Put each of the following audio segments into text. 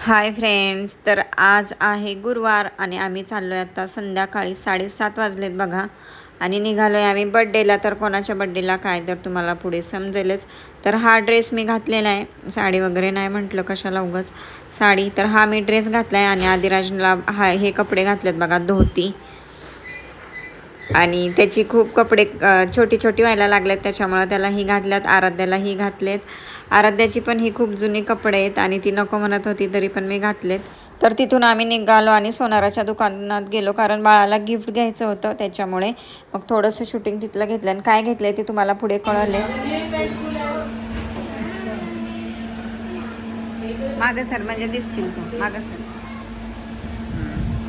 Hi friends तर आज आहे गुरुवार आणि आम्ही चाललो आहे आता संध्याकाळी साडेसात वाजलेत बघा. आणि निघालो आहे आम्ही बड्डेला तर कोणाच्या बड्डेला काय तर तुम्हाला पुढे समजेलच. तर हा ड्रेस मी घातलेला आहे. साडी वगैरे नाही म्हटलं कशाला उगंच. साडी तर हा मी ड्रेस घातला आहे आणि आदिराजला हा हे कपडे घातलेत बघा धोती. आणि त्याची खूप कपडे छोटी छोटी व्हायला लागलेत. त्याच्यामुळं त्याला ही घातल्यात आराध्याला ही घातलेत. आराध्याची पण ही खूप जुनी कपडे आहेत आणि ती नको म्हणत होती तरी पण मी घातलेत. तर तिथून आम्ही निघालो आणि सोनाराच्या दुकानात गेलो कारण बाळाला गिफ्ट घ्यायचं होतं. त्याच्यामुळे मग थोडंसं शूटिंग तिथलं घेतलं. आणि काय घेतलं ते तुम्हाला पुढे कळलेच. मागं सर म्हणजे दिसतील तू मागं सर.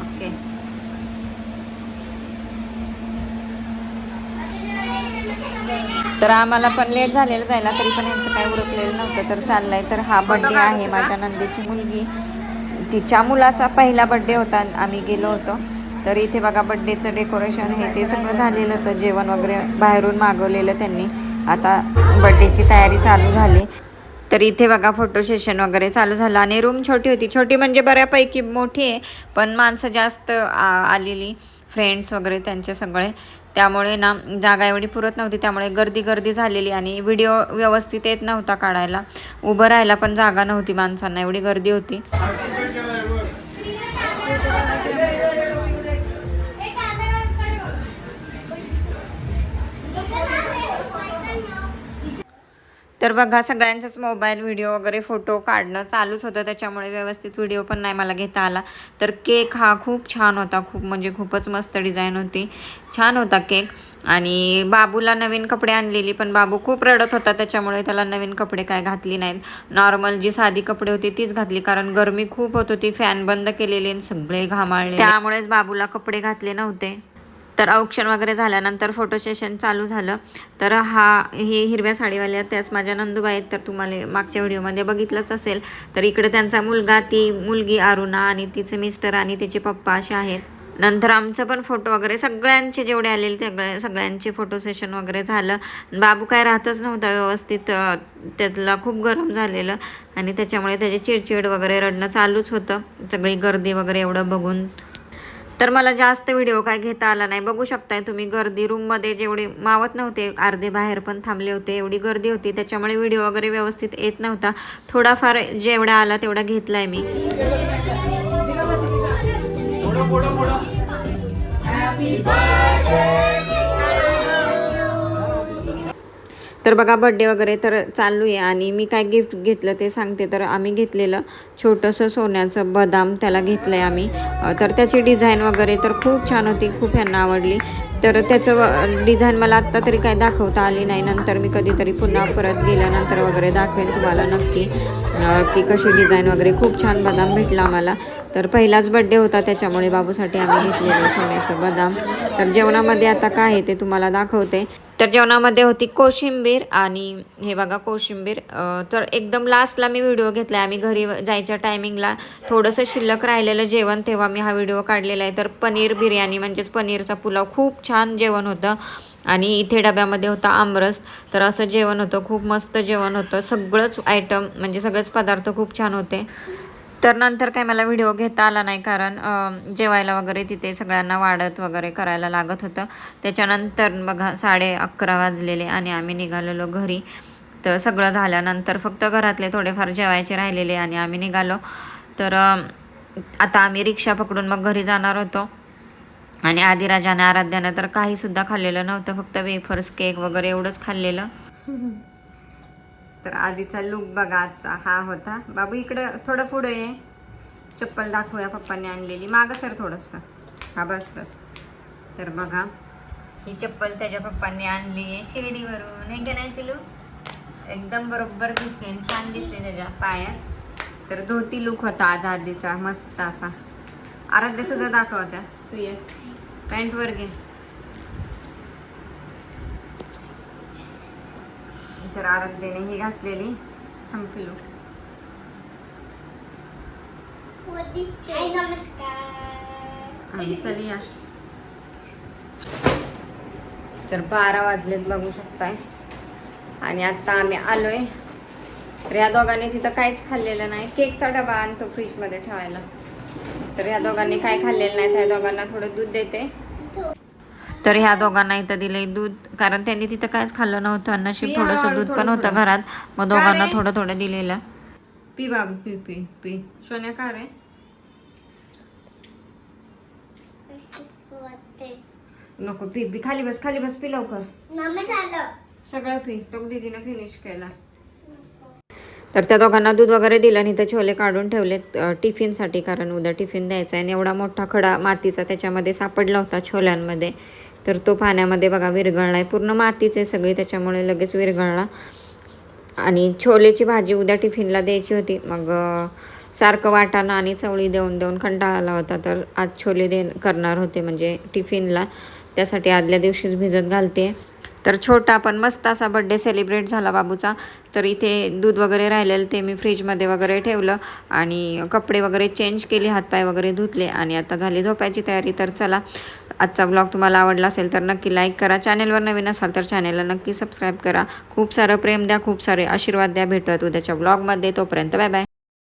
ओके. तर आम्हाला पण लेट झालेलं जायला तरी पण यांचं काही उरकलेलं नव्हतं. तर चाललंय तर हा बड्डे आहे माझ्या नंदीची मुलगी. तिच्या मुलाचा पहिला बड्डे होता आम्ही गेलो होतो. तर इथे बघा बड्डेचं डेकोरेशन हे ते सगळं झालेलं होतं. जेवण वगैरे बाहेरून मागवलेलं त्यांनी. आता बड्डेची तयारी चालू झाली. तर इथे बघा फोटो सेशन वगैरे चालू झालं. आणि रूम छोटी होती. छोटी म्हणजे बऱ्यापैकी मोठी आहे पण माणसं जास्त आलेली. फ्रेंड्स वगैरे त्यांचे सगळे. त्यामुळे ना जागा एवढी पुरत नव्हती त्यामुळे गर्दी गर्दी झालेली आणि व्हिडिओ व्यवस्थित येत नव्हता काढायला. उभं राहायला पण जागा नव्हती माणसांना एवढी गर्दी होती. तर बघा सगळ्यांचाच मोबाईल व्हिडिओ वगैरे फोटो काढणं चालूच होतं. त्याच्यामुळे व्यवस्थित व्हिडिओ पण नाही मला घेता आला. तर केक हा खूप छान होता. खूप म्हणजे खूपच मस्त डिझाईन होती. छान होता केक आणि बाबूला नवीन कपडे आणलेली पण बाबू खूप रडत होता. त्याच्यामुळे त्याला नवीन कपडे काय घातली नाहीत. नॉर्मल जी साधी कपडे होती तीच घातली. कारण गरमी खूप होत होती. फॅन बंद केलेले सगळे घामाळले त्यामुळेच बाबूला कपडे घातले नव्हते. तर औक्षण वगैरे झाल्यानंतर फोटो सेशन चालू झालं. तर हा हे हिरव्या साडीवाल्या त्याच माझ्या नंदुबाई आहेत तर तुम्हाला मागच्या व्हिडिओमध्ये बघितलंच असेल. तर इकडे त्यांचा मुलगा ती मुलगी अरुणा आणि तिचे मिस्टर आणि तिचे पप्पा असे आहेत. नंतर आमचं पण फोटो वगैरे सगळ्यांचे जेवढे आलेले ते सगळ्यांचे फोटो सेशन वगैरे झालं. बाबू काय राहतच नव्हता व्यवस्थित त्यातला खूप गरम झालेलं आणि त्याच्यामुळे त्याची चिडचिड वगैरे रडणं चालूच होतं. सगळी गर्दी वगैरे एवढं बघून. तर मला जास्त व्हिडिओ काय घेता आला नाही. बघू शकताय तुम्ही गर्दी रूममध्ये जेवढे मावत नव्हते अर्धे बाहेर पण थांबले होते एवढी गर्दी होती त्याच्यामुळे व्हिडिओ वगैरे व्यवस्थित येत नव्हता. थोडाफार जेवढा आला तेवढा घेतलाय मी. तर बघा बड्डे वगैरे तर चालू आहे आणि मी काय गिफ्ट घेतलं ते सांगते. तर आम्ही घेतलेलं छोटंसं सोन्याचं बदाम त्याला घेतलं आहे आम्ही तर त्याची डिझाईन वगैरे तर खूप छान होती खूप ह्यांना आवडली. तर त्याचं डिझाईन मला आत्ता तरी काय दाखवता आली नाही. नंतर मी कधीतरी पुन्हा परत गेल्यानंतर वगैरे दाखवेन तुम्हाला नक्की. की कशी डिझाईन वगैरे. खूप छान बदाम भेटला आम्हाला. तर पहिलाच बड्डे होता त्याच्यामुळे बाबूसाठी आम्ही घेतलेलं सोन्याचं बदाम. तर जेवणामध्ये आता काय आहे ते तुम्हाला दाखवते. तर जेवणामध्ये होती कोशिंबीर आणि हे बघा कोशिंबीर. तर एकदम लास्टला मी व्हिडिओ घेतला आहे आम्ही घरी जायच्या टायमिंगला थोडंसं शिल्लक राहिलेलं जेवण तेव्हा मी हा व्हिडिओ काढलेला आहे. तर पनीर बिर्याणी म्हणजेच पनीरचा पुलाव खूप छान जेवण होतं. आणि इथे डब्यामध्ये होता आमरस. तर असं जेवण होतं खूप मस्त जेवण होतं. सगळंच आयटम म्हणजे सगळेच पदार्थ खूप छान होते. तर नंतर काय मला व्हिडिओ घेता आला नाही कारण जेवायला वगैरे तिथे सगळ्यांना वाढत वगैरे करायला लागत होतं. त्याच्यानंतर बघा साडे अकरा वाजलेले आणि आम्ही निघालेलो घरी. तर सगळं झाल्यानंतर फक्त घरातले थोडेफार जेवायचे राहिलेले आणि आम्ही निघालो. तर आता आम्ही रिक्षा पकडून मग घरी जाणार होतो. आणि आदिराजाने आराध्यानं तर काहीसुद्धा खाल्लेलं नव्हतं फक्त वेफर्स केक वगैरे एवढंच खाल्लेलं. तर आधीचा लुक बघा आजचा हा होता. बाबू इकडं थोडं पुढं ये. चप्पल दाखवूया पप्पाने आणलेली. मागं सर थोडंसं. हा बस बस. तर बघा ही चप्पल त्याच्या पप्पांनी आणली आहे शिर्डीवरून. हे का नाही पिलू? एकदम बरोबर दिसते आणि छान दिसते त्याच्या पायात. तर धोती लुक होता आज आधीचा. मस्त असा. आराध्य तुझा दाखवत्या तू ये. पॅन्टवर घे. तर आराध्याने ही घातलेली. थांब पिलू नमस्कार. आणि चल या. तर बारा वाजलेत बघू शकताय. आणि आता आम्ही आलोय. तर ह्या दोघांनी तिथं काहीच खाल्लेलं नाही. केकचा डबा आणतो फ्रीजमध्ये ठेवायला. तर ह्या दोघांनी काय खाल्लेलं नाही त्या दोघांना थोडं दूध देते. तर ह्या दोघांना इथं दिलंय दूध. कारण त्यांनी तिथं काहीच खाल्लं नव्हतं. आणि नशीब पी थोडंसं दूध पण होतं. घरात. मग दोघांना? थोडं थोडं दिलेलं. पी बाबू पी पी पी. सोन्या का रे? नको पी पी. खाली बस खाली बस पी लवकर. सगळं पी. तो दीदीनं फिनिश केला. तर त्या दोघांना दूध वगैरे दिलं आणि तर छोले काढून ठेवलेत टिफिनसाठी कारण उद्या टिफिन द्यायचा आहे. आणि एवढा मोठा खडा मातीचा त्याच्यामध्ये सापडला होता छोल्यांमध्ये. तर तो पाण्यामध्ये बघा विरघळला आहे पूर्ण मातीच आहे सगळी त्याच्यामुळे लगेच विरघळला. आणि छोलेची भाजी उद्या टिफिनला द्यायची होती. मग सारखं वाटाणा आणि चवळी देऊन देऊन कंटाळा आला होता. तर आज छोले दे करणार होते म्हणजे टिफिनला. त्यासाठी आदल्या दिवशीच भिजत घालते. तर छोटा पण मस्त असा बड्डे सेलिब्रेट झाला बाबूचा. तर इथे दूध वगैरे राहिलेलं ते मी फ्रीजमध्ये वगैरे ठेवलं आणि कपडे वगैरे चेंज केले हातपाय वगैरे धुतले आणि आता झाली झोपायची तयारी. तर चला आजचा ब्लॉग तुम्हाला आवडला असेल तर नक्की लाईक करा. चॅनेलवर नवीन असाल तर चॅनेलला नक्की सबस्क्राईब करा. खूप सारं प्रेम द्या खूप सारे आशीर्वाद द्या. भेटत उद्याच्या ब्लॉगमध्ये तोपर्यंत बाय बाय